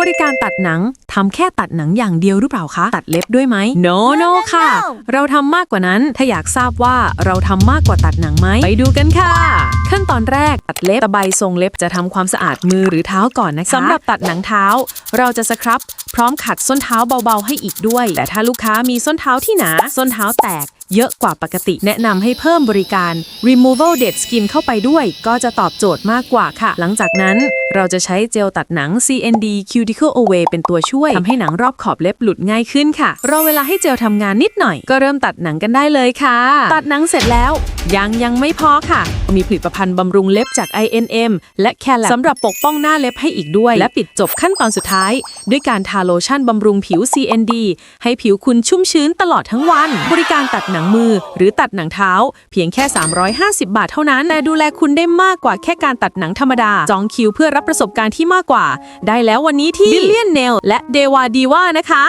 บริการตัดหนังทำแค่ตัดหนังอย่างเดียวหรือเปล่าคะ ตัดเล็บด้วยไหม no no ค่ะ เราทำมากกว่านั้นถ้าอยากทราบว่าเราทำมากกว่าตัดหนังไหมไปดูกันค่ะ ขั้นตอนแรกตัดเล็บตะไบทรงเล็บจะทำความสะอาดมือหรือเท้าก่อนนะคะสำหรับตัดหนังเท้า เราจะสครับ พร้อมขัดส้นเท้าเบาๆ ให้อีกด้วย แต่ถ้าลูกค้ามีส้นเท้าที่หนา ส้นเท้าแตกเยอะกว่าปกติ แนะนำให้เพิ่มบริการ removal dead skin เข้าไปด้วย ก็จะตอบโจทย์มากกว่าค่ะ หลังจากนั้น เราจะใช้เจลตัดหนัง CND Cuticle Away เป็นตัวช่วยทำให้หนังรอบขอบเล็บหลุดง่ายขึ้นค่ะรอเวลาให้เจลทำงานนิดหน่อย ก็เริ่มตัดหนังกันได้เลยค่ะ ตัดหนังเสร็จแล้ว ยังยังไม่พอค่ะ มีผลิตภัณฑ์บำรุงเล็บจาก INM และ c a l a b สำหรับปกป้องหน้าเล็บให้อีกด้วย และปิดจบขั้นตอนสุดท้าย ด้วยการทาโลชั่นบำรุงผิว CND ให้ผิวคุณชุ่มชื้นตลอดทั้งวัน บริการตัดหนังมือ หรือตัดหนังเท้า เพียงแค่ 350 บาทเท่านั้นแต่ดูแลคุณได้มากกว่าแค่การตัดหนังธรรมดาจองคิวเพื่อรับประสบการณ์ที่มากกว่า ได้แล้ววันนี้ที่ Billion Nail และ Dewa Diva นะคะ